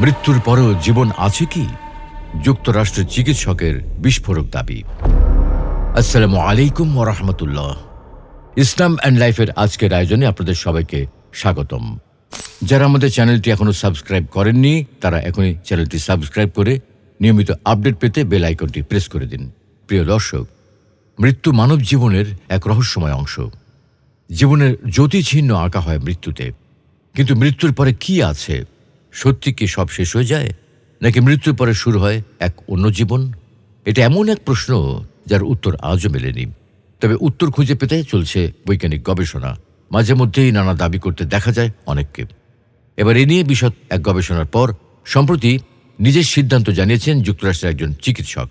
মৃত্যুর পরেও জীবন আছে কি? যুক্তরাষ্ট্রের চিকিৎসকের বিস্ফোরক দাবি। আসসালামু আলাইকুম ওরহমতুল্লাহ ইসলাম অ্যান্ড লাইফের আজকের আয়োজনে আপনাদের সবাইকে স্বাগতম। যারা আমাদের চ্যানেলটি এখনও সাবস্ক্রাইব করেননি, তারা এখনই চ্যানেলটি সাবস্ক্রাইব করে নিয়মিত আপডেট পেতে বেল আইকনটি প্রেস করে দিন। প্রিয় দর্শক, মৃত্যু মানব জীবনের এক রহস্যময় অংশ। জীবনের জ্যোতিচিহ্ন আঁকা হয় মৃত্যুতে। কিন্তু মৃত্যুর পরে কি আছে? সত্যি কি সব শেষ হয়ে যায়? নাকি মৃত্যুর পরে শুরু হয় এক অন্য জীবন? এটা এমন এক প্রশ্ন যার উত্তর আজও মেলেনি। তবে উত্তর খুঁজে পেতে চলছে বৈজ্ঞানিক গবেষণা। মাঝে মধ্যেই নানা দাবি করতে দেখা যায় অনেককে। এবার এ নিয়ে বিশদ এক গবেষণার পর সম্প্রতি নিজের সিদ্ধান্ত জানিয়েছেন যুক্তরাষ্ট্রের একজন চিকিৎসক।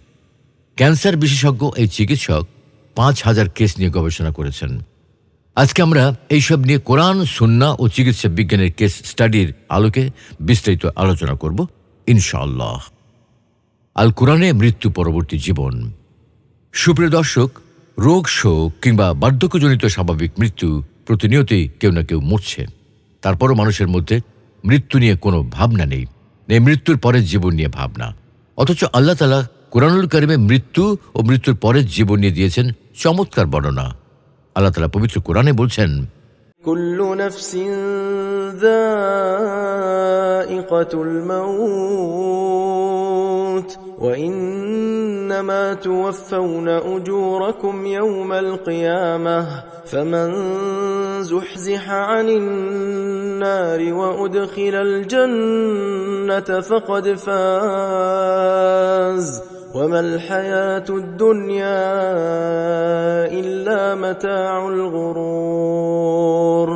ক্যান্সার বিশেষজ্ঞ এই চিকিৎসক পাঁচ হাজার কেস নিয়ে গবেষণা করেছেন। আজকে আমরা এইসব নিয়ে কোরআন সুন্না ও চিকিৎসা বিজ্ঞানের কেস স্টাডির আলোকে বিস্তারিত আলোচনা করব, ইনশাআল্লাহ। আল কোরআনে মৃত্যু পরবর্তী জীবন। সুপ্রিয় দর্শক, রোগ শোক কিংবা বার্ধক্যজনিত স্বাভাবিক মৃত্যু প্রতিনিয়তই কেউ না কেউ মরছে। তারপরও মানুষের মধ্যে মৃত্যু নিয়ে কোনো ভাবনা নেই। নেই মৃত্যুর পরের জীবন নিয়ে ভাবনা। অথচ আল্লাহ তালা কোরআনুল কারিমে মৃত্যু ও মৃত্যুর পরের জীবন নিয়ে দিয়েছেন চমৎকার বর্ণনা। আল্লাহ তালা পবিত্র কোরআনে বলছেন كل نفس ذائقة الموت وإنما توفون أجوركم يوم القيامة فمن زحزح عن النار وأدخل الجنة فقد فاز وما الحياة الدنيا إلا متاع الغرور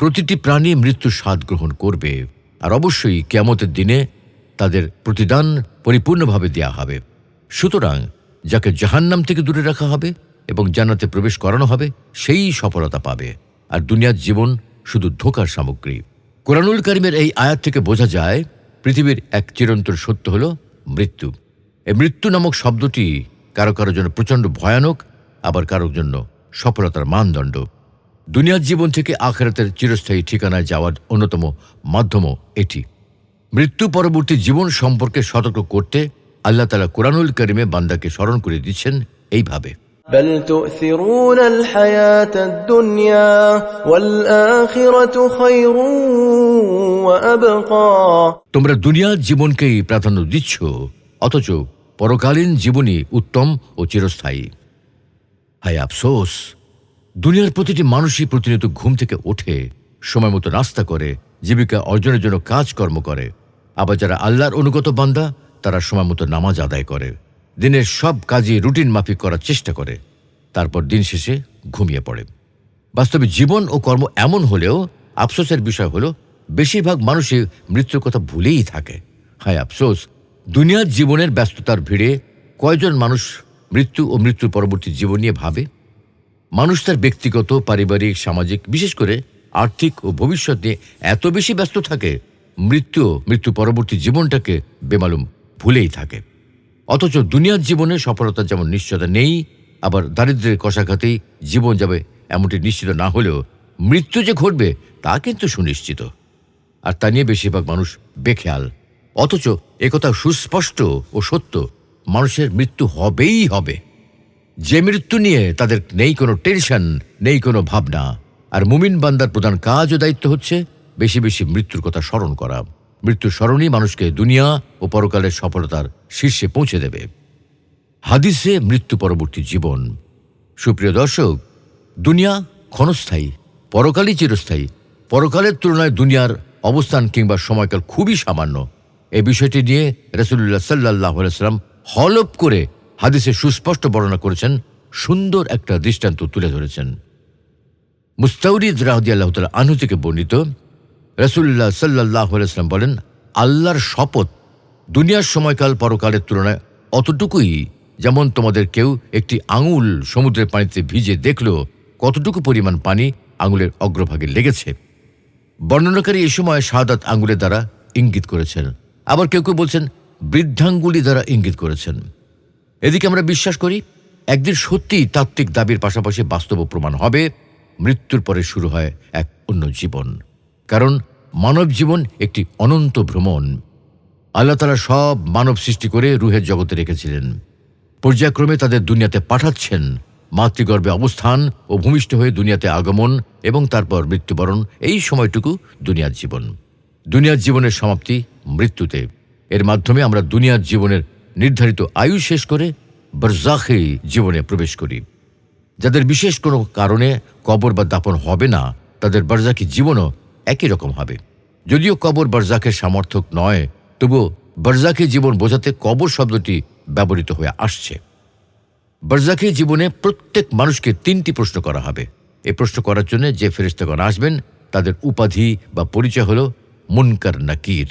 প্রতিটি প্রাণী মৃত্যুর স্বাদ গ্রহণ করবে আর অবশ্যই কেয়ামতের দিনে তাদের প্রতিদান পরিপূর্ণভাবে দেয়া হবে সুতরাং যাকে জাহান্নাম থেকে দূরে রাখা হবে এবং জান্নাতে প্রবেশ করানো হবে সেই সফলতা পাবে আর দুনিয়ার জীবন শুধু ধোকার সামগ্রী কোরআনুল করিমের এই আয়াত থেকে বোঝা যায় পৃথিবীর এক চিরন্তর সত্য হল মৃত্যু এই মৃত্যু নামক শব্দটি কারো কারোর জন্য প্রচণ্ড ভয়ানক আবার কারোর জন্য সফলতার মানদণ্ড দুনিয়ার জীবন থেকে আখেরাতের চিরস্থায়ী ঠিকানায় যাওয়ার অন্যতম মাধ্যমও এটি মৃত্যু পরবর্তী জীবন সম্পর্কে সতর্ক করতে আল্লাহ তালা কোরআনুল করিমে বান্দাকে স্মরণ করে দিচ্ছেন এইভাবে بل تؤثرون الحياة الدنيا والآخرة خير وأبقى তোমরা দুনিয়ার জীবনকেই প্রাধান্য দিচ্ছ অথচ পরকালীন জীবনই উত্তম ও চিরস্থায়ী। হায় আফসোস, দুনিয়ার প্রতিটি মানুষই প্রতিনিয়ত ঘুম থেকে ওঠে, সময় মতো নাস্তা করে, জীবিকা অর্জনের জন্য কাজকর্ম করে। আবার যারা আল্লাহর অনুগত বান্দা, তারা সময় মতো নামাজ আদায় করে। দিনের সব কাজই রুটিন মাফিক করার চেষ্টা করে। তারপর দিন শেষে ঘুমিয়ে পড়ে। বাস্তবে জীবন ও কর্ম এমন হলেও আফসোসের বিষয় হলো, বেশিরভাগ মানুষই মৃত্যুর কথা ভুলেই থাকে। হায় আফসোস দুনিয়ার জীবনের ব্যস্ততার ভিড়ে কয়জন মানুষ মৃত্যু ও মৃত্যুর পরবর্তী জীবন নিয়ে ভাবে? মানুষ তার ব্যক্তিগত, পারিবারিক, সামাজিক, বিশেষ করে আর্থিক ও ভবিষ্যৎ নিয়ে এত বেশি ব্যস্ত থাকে, মৃত্যু মৃত্যু পরবর্তী জীবনটাকে বেমালুম ভুলেই থাকে। অথচ দুনিয়ার জীবনে সফলতা যেমন নিশ্চয়তা নেই, আবার দারিদ্রের কষাঘাতেই জীবন যাবে এমনটি নিশ্চিত না হলেও মৃত্যু যে ঘটবে তা কিন্তু সুনিশ্চিত। আর তা নিয়ে বেশিরভাগ মানুষ বেখেয়াল। অথচ একথা সুস্পষ্ট ও সত্য। মানুষের মৃত্যু হবেই হবে। যে মৃত্যু নিয়ে তাদের নেই কোনো টেনশন, নেই কোনো ভাবনা, আর মুমিন বান্দার প্রধান কাজ ও দায়িত্ব হচ্ছে বেশি বেশি মৃত্যুর কথা স্মরণ করা। মৃত্যুর স্মরণই মানুষকে দুনিয়া ও পরকালের সফলতার শীর্ষে পৌঁছে দেবে। হাদিসে মৃত্যু পরবর্তী জীবন। সুপ্রিয় দর্শক, দুনিয়া ক্ষণস্থায়ী, পরকালই চিরস্থায়ী। পরকালের তুলনায় দুনিয়ার অবস্থান কিংবা সময়কাল খুবই সামান্য। এই বিষয়টি নিয়ে রসুল্লাহ সাল্লাহ সাল্লাম হলপ করে হাদিসে সুস্পষ্ট বর্ণনা করেছেন, সুন্দর একটা দৃষ্টান্ত তুলে ধরেছেন। মুস্তাউরিদ রাহদি আল্লাহ তালা থেকে বর্ণিত রসুল্লাহ সাল্লাহ সাল্লাম বলেন, আল্লাহর শপথ দুনিয়ার সময়কাল পরকালের তুলনায় অতটুকুই। যেমন তোমাদের কেউ একটি আঙুল সমুদ্রের পানিতে ভিজে দেখল কতটুকু পরিমাণ পানি আঙুলের অগ্রভাগে লেগেছে। বর্ণনাকারী এ সময় শাহাদাত আঙুলের দ্বারা ইঙ্গিত করেছেন। আবার কেউ কেউ বলছেন, বৃদ্ধাঙ্গুলি দ্বারা ইঙ্গিত করেছেন। এদিকে আমরা বিশ্বাস করি, একদিন সত্যিই তাত্ত্বিক দাবির পাশাপাশি বাস্তব প্রমাণ হবে, মৃত্যুর পরে শুরু হয় এক অন্য জীবন। কারণ মানব জীবন একটি অনন্ত ভ্রমণ। আল্লাহ তালা সব মানব সৃষ্টি করে রুহের জগতে রেখেছিলেন। পর্যায়ক্রমে তাদের দুনিয়াতে পাঠাচ্ছেন। মাতৃগর্ভে অবস্থান ও ভূমিষ্ঠ হয়ে দুনিয়াতে আগমন এবং তারপর মৃত্যুবরণ, এই সময়টুকু দুনিয়ার জীবন। দুনিয়ার জীবনের সমাপ্তি মৃত্যুতে। এর মাধ্যমে আমরা দুনিয়ার জীবনের নির্ধারিত আয়ু শেষ করে বরজাখি জীবনে প্রবেশ করি। যাদের বিশেষ কোনো কারণে কবর বা দাপন হবে না, তাদের বারজাকি জীবনও একই রকম হবে। যদিও কবর বারজাকের সামর্থক নয়, তবুও বারজাকি জীবন বোঝাতে কবর শব্দটি ব্যবহৃত হয়ে আসছে। বারজাকি জীবনে প্রত্যেক মানুষকে তিনটি প্রশ্ন করা হবে। এ প্রশ্ন করার জন্য যে ফেরিস্তাগণ আসবেন, তাদের উপাধি বা পরিচয় হল মুনকার নাকির।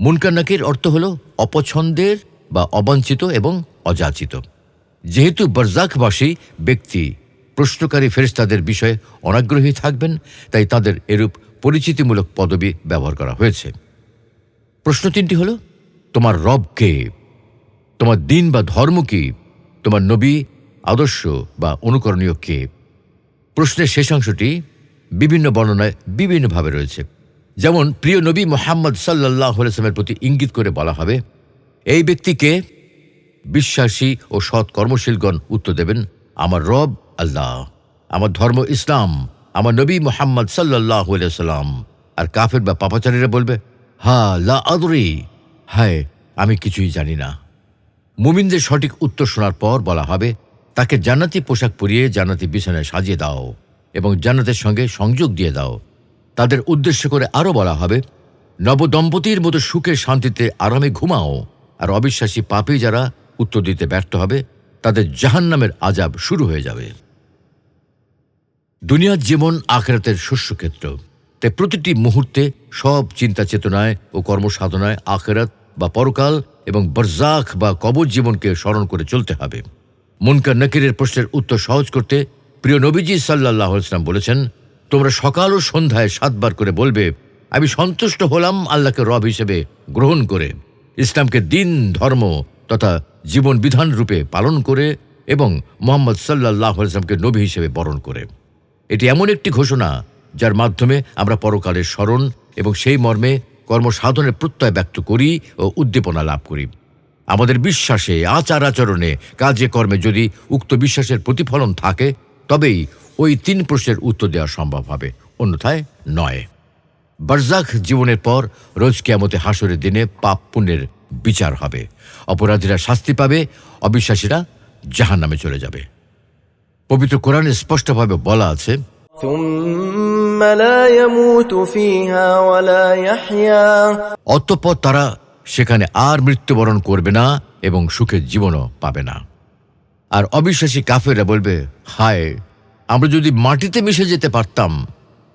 মুনকার নাকির অর্থ হল অপছন্দের বা অবাঞ্ছিত এবং অযাচিত। যেহেতু বরজাকবাসী ব্যক্তি, প্রশ্নকারী ফেরেশতাদের বিষয়ে অনাগ্রহী থাকবেন, তাই তাদের এরূপ পরিচিতিমূলক পদবি ব্যবহার করা হয়েছে। প্রশ্ন তিনটি হল, তোমার রব কে? তোমার দিন বা ধর্ম কি? তোমার নবী, আদর্শ বা অনুকরণীয় কে? প্রশ্নের শেষাংশটি বিভিন্ন বর্ণনায় বিভিন্নভাবে রয়েছে। যেমন প্রিয় নবী মোহাম্মদ সাল্লাহ সাল্লামের প্রতি ইঙ্গিত করে বলা হবে, এই ব্যক্তিকে বিশ্বাসী ও সৎ কর্মশীলগণ উত্তর দেবেন, আমার রব আল্লাহ, আমার ধর্ম ইসলাম, আমার নবী মোহাম্মদ সাল্লাহ সাল্লাম আর কাফের বা পাপাচারীরা বলবে, হা, লা আদরি। হায়, আমি কিছুই জানি না। মুমিনদের সঠিক উত্তর শোনার পর বলা হবে, তাকে জান্নাতি পোশাক পরিয়ে জান্নাতি বিছানায় সাজিয়ে দাও এবং জান্নাতের সঙ্গে সংযোগ দিয়ে দাও। তাদের উদ্দেশ্য করে আরও বলা হবে, নবদম্পতির মতো সুখে শান্তিতে আরামে ঘুমাও। আর অবিশ্বাসী পাপী যারা উত্তর দিতে ব্যর্থ হবে, তাদের জাহান্নামের আজাব শুরু হয়ে যাবে। দুনিয়ার জীবন আখেরাতের শস্যক্ষেত্র। তাই প্রতিটি মুহূর্তে সব চিন্তা চেতনায় ও কর্মসাধনায় আখেরাত বা পরকাল এবং বরজাখ বা কবর জীবনকে স্মরণ করে চলতে হবে। মুনকার নকিরের প্রশ্নের উত্তর সহজ করতে প্রিয় নবীজি সাল্লাহ ইসলাম বলেছেন তোমরা সকাল ও সন্ধ্যায় সাতবার করে বলবে, আমি সন্তুষ্ট হলাম আল্লাহকে রব হিসেবে গ্রহণ করে, ইসলামকে দিন, ধর্ম তথা জীবন বিধান রূপে পালন করে এবং মোহাম্মদ সাল্লাহ ইসলামকে নবী হিসেবে বরণ করে। এটি এমন একটি ঘোষণা যার মাধ্যমে আমরা পরকালের স্মরণ এবং সেই মর্মে কর্মসাধনের প্রত্যয় ব্যক্ত করি ও উদ্দীপনা লাভ করি। আমাদের বিশ্বাসে আচার আচরণে কাজে কর্মে যদি উক্ত বিশ্বাসের প্রতিফলন থাকে, তবেই ওই তিন প্রশ্নের উত্তর দেওয়া সম্ভব হবে অন্যথায় নয়। বারজাক জীবনের পর রোজ কেয়ামতে হাসরের দিনে পাপ পুণ্যের বিচার হবে। অপরাধীরা শাস্তি পাবে অবিশ্বাসীরা জাহান নামে চলে যাবে। পবিত্র কোরআনে স্পষ্টভাবে বলা আছে অতঃপর তারা সেখানে আর মৃত্যুবরণ করবে না এবং সুখের জীবনও পাবে না। আর অবিশ্বাসী কাফেরা বলবে হায় আমরা যদি মাটিতে মিশে যেতে পারতাম,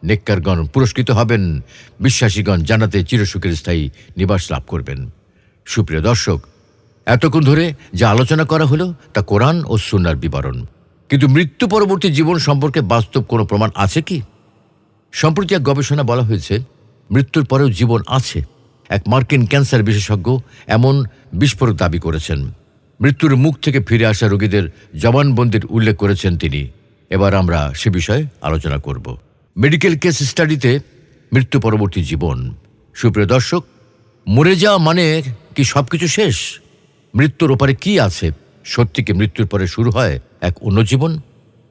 নেককারগণ পুরস্কৃত হবেন, বিশ্বাসীগণ জানাতে চিরসুখের স্থায়ী নিবাস লাভ করবেন। সুপ্রিয় দর্শক, এতক্ষণ ধরে যা আলোচনা করা হলো তা কোরআন ও সুন্নার বিবরণ। কিন্তু মৃত্যু পরবর্তী জীবন সম্পর্কে বাস্তব কোনো প্রমাণ আছে কি? সম্প্রতি এক গবেষণা বলা হয়েছে, মৃত্যুর পরেও জীবন আছে। এক মার্কিন ক্যান্সার বিশেষজ্ঞ এমন বিস্ফোরক দাবি করেছেন। মৃত্যুর মুখ থেকে ফিরে আসা রোগীদের জবানবন্দির উল্লেখ করেছেন তিনি। এবার আমরা সে বিষয়ে আলোচনা করব। মেডিকেল কেস স্টাডিতে মৃত্যু পরবর্তী জীবন। সুপ্রিয় দর্শক, মরে যাওয়া মানে কি সবকিছু শেষ? মৃত্যুর ওপারে কি আছে? সত্যি কি মৃত্যুর পরে শুরু হয় এক অন্য জীবন?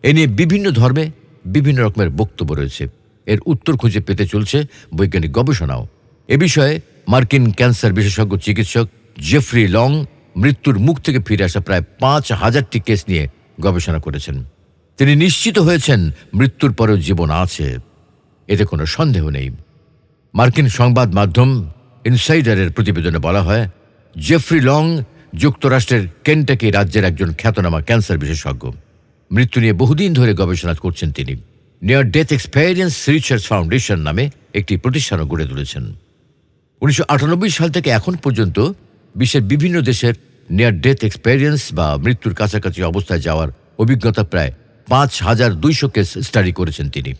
এ নিয়ে বিভিন্ন ধর্মে বিভিন্ন রকমের বক্তব্য রয়েছে। এর উত্তর খুঁজে পেতে চলছে বৈজ্ঞানিক গবেষণাও। এ বিষয়ে মার্কিন ক্যান্সার বিশেষজ্ঞ চিকিৎসক জেফ্রি লং মৃত্যুর মুখ থেকে ফিরে আসা প্রায় পাঁচ হাজারটি কেস নিয়ে গবেষণা করেছেন। তিনি নিশ্চিত হয়েছেন মৃত্যুর পরেও জীবন আছে। এতে কোনো সন্দেহ নেই। মার্কিন সংবাদ মাধ্যম ইনসাইডারের প্রতিবেদনে বলা হয়, জেফ্রি লং যুক্তরাষ্ট্রের কেন্টাকি রাজ্যের একজন খ্যাতনামা ক্যান্সার বিশেষজ্ঞ। মৃত্যু নিয়ে বহুদিন ধরে গবেষণা করছেন তিনি। Near death experience research foundation নামে একটি প্রতিষ্ঠানও গড়ে তুলেছেন। উনিশশো আটানব্বই সাল থেকে এখন পর্যন্ত বিশ্বের বিভিন্ন দেশের নিয়ার ডেথ এক্সপেরিয়েন্স বা মৃত্যুর কাছাকাছি অবস্থায় যাওয়ার অভিজ্ঞতা প্রায় পাঁচ হাজার দুইশো কেস স্টাডি করেছেন তিনি।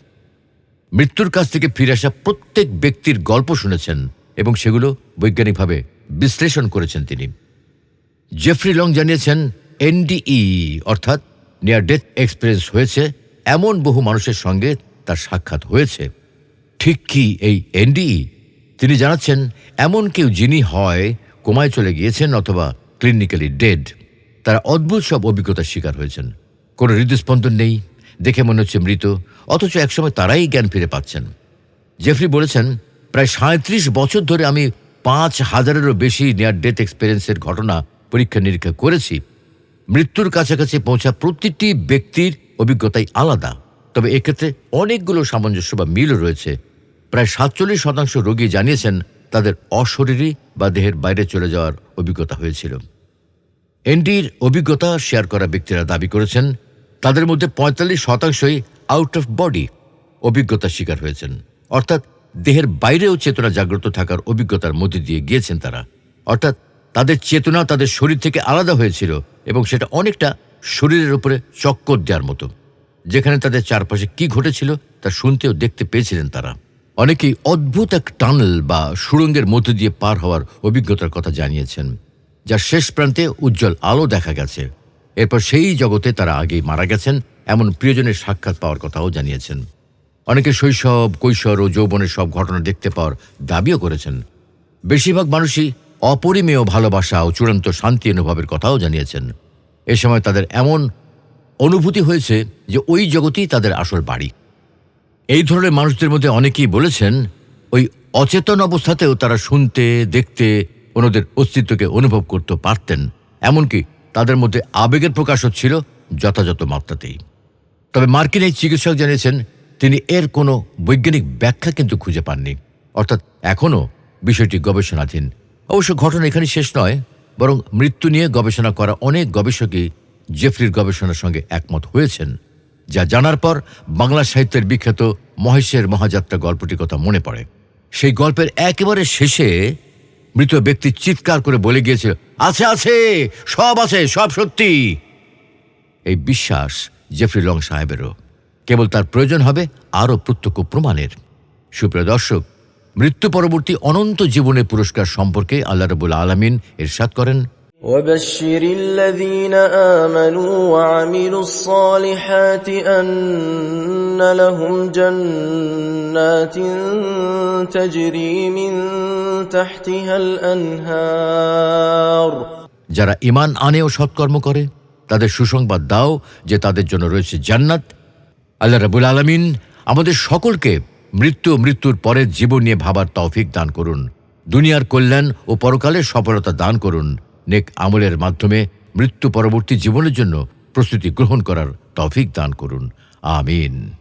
মৃত্যুর কাছ থেকে ফিরে আসা প্রত্যেক ব্যক্তির গল্প শুনেছেন এবং সেগুলো বৈজ্ঞানিকভাবে বিশ্লেষণ করেছেন তিনি। জেফ্রি লং জানিয়েছেন, এনডিই অর্থাৎ নিয়ার ডেথ এক্সপিরিয়েন্স হয়েছে, এমন বহু মানুষের সঙ্গে তার সাক্ষাৎ হয়েছে। ঠিক কি এই এনডিই? তিনি জানাচ্ছেন, এমন কেউ যিনি হয়, কোমায় চলে গিয়েছেন অথবা ক্লিনিক্যালি ডেড তারা অদ্ভুত সব অভিজ্ঞতার শিকার হয়েছেন। কোনো হৃদস্পন্দন নেই, দেখে মনে হচ্ছে মৃত, অথচ একসময় তারাই জ্ঞান ফিরে পাচ্ছেন। জেফরি বলেছেন, প্রায় সাঁত্রিশ বছর ধরে আমি পাঁচ হাজারেরও বেশি নিয়ার ডেথ এক্সপিরিয়েন্সের ঘটনা পরীক্ষা নিরীক্ষা করেছি। মৃত্যুর কাছাকাছি পৌঁছা প্রতিটি ব্যক্তির অভিজ্ঞতাই আলাদা। তবে এক্ষেত্রে অনেকগুলো সামঞ্জস্য বা মিলও রয়েছে। প্রায় সাতচল্লিশ শতাংশ রোগী জানিয়েছেন, তাদের অশরীরী বা দেহের বাইরে চলে যাওয়ার অভিজ্ঞতা হয়েছিল। এনডির অভিজ্ঞতা শেয়ার করা ব্যক্তিরা দাবি করেছেন, তাদের মধ্যে পঁয়তাল্লিশ শতাংশই আউট অফ বডি অভিজ্ঞতার শিকার হয়েছেন। অর্থাৎ দেহের বাইরেও চেতনা জাগ্রত থাকার অভিজ্ঞতার মধ্যে দিয়ে গিয়েছেন তারা। অর্থাৎ তাদের চেতনা তাদের শরীর থেকে আলাদা হয়েছিল এবং সেটা অনেকটা শরীরের উপরে চক্কর দেওয়ার মতো, যেখানে তাদের চারপাশে কি ঘটেছিল তা শুনতে ও দেখতে পেয়েছিলেন তারা। অনেকেই অদ্ভুত এক টানেল বা সুড়ঙ্গের মধ্যে দিয়ে পার হওয়ার অভিজ্ঞতার কথা জানিয়েছেন। যার শেষ প্রান্তে উজ্জ্বল আলো দেখা গেছে। এরপর সেই জগতে তারা আগেই মারা গেছেন, এমন প্রিয়জনের সাক্ষাৎ পাওয়ার কথাও জানিয়েছেন। অনেকে শৈশব, কৈশোর ও যৌবনের সব ঘটনা দেখতে পাওয়ার দাবিও করেছেন। বেশিরভাগ মানুষই অপরিমেয় ভালোবাসা ও চূড়ান্ত শান্তি অনুভবের কথাও জানিয়েছেন। এ সময় তাদের এমন অনুভূতি হয়েছে যে ওই জগতেই তাদের আসল বাড়ি। এই ধরনের মানুষদের মধ্যে অনেকেই বলেছেন, ওই অচেতন অবস্থাতেও তারা শুনতে, দেখতে অন্যদের অস্তিত্বকে অনুভব করতে পারতেন, এমনকি তাদের মধ্যে আবেগের প্রকাশ ছিল যথাযথ মাত্রাতেই। তবে মার্কিন এই চিকিৎসক জানিয়েছেন তিনি এর কোনো বৈজ্ঞানিক ব্যাখ্যা কিন্তু খুঁজে পাননি। অর্থাৎ এখনও বিষয়টি গবেষণাধীন। অবশ্য ঘটনা এখানে শেষ নয়, বরং মৃত্যু নিয়ে গবেষণা করা অনেক গবেষকই জেফরির গবেষণার সঙ্গে একমত হয়েছেন, যা জানার পর বাংলা সাহিত্যের বিখ্যাত মহেশের মহাযাত্রা গল্পটির কথা মনে পড়ে। সেই গল্পের একেবারে শেষে মৃত ব্যক্তি চিৎকার করে বলে গিয়েছিল, আছে আছে, সব আছে, সব সত্যি। এই বিশ্বাস জেফরি লং সাহেবেরও। কেবল তার প্রয়োজন হবে আরও প্রত্যক্ষ প্রমাণের। সুপ্রিয় দর্শক, মৃত্যু পরবর্তী অনন্ত জীবনের পুরস্কার সম্পর্কে আল্লাহ রবুল আলমিন এরশাদ করেন وبشر الذين آمنوا وعملوا الصالحات أن لهم جنات تجري من تحتها الأنهار যারা ইমান আনে ও সৎকর্ম করে তাদের সুসংবাদ দাও যে তাদের জন্য রয়েছে জান্নাত আল্লাহ রাবুল আলমিন আমাদের সকলকে মৃত্যু ও মৃত্যুর পরের জীবন নিয়ে ভাবার তৌফিক দান করুন দুনিয়ার কল্যাণ ও পরকালের সফলতা দান করুন নেক আমলের মাধ্যমে মৃত্যু পরবর্তী জীবনের জন্য প্রস্তুতি গ্রহণ করার তফিক দান করুন। আমিন।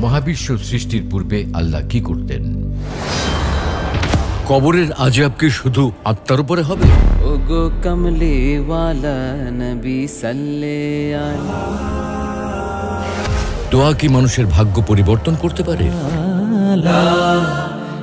মহাবিশ্ব সৃষ্টির পূর্বে আল্লাহ কি করতেন? কবরের আজাব কি শুধু আত্মার উপরে হবে? ওগো কমলে ওয়ালা নবী সাল্লে দোয়া কি মানুষের ভাগ্য পরিবর্তন করতে পারে?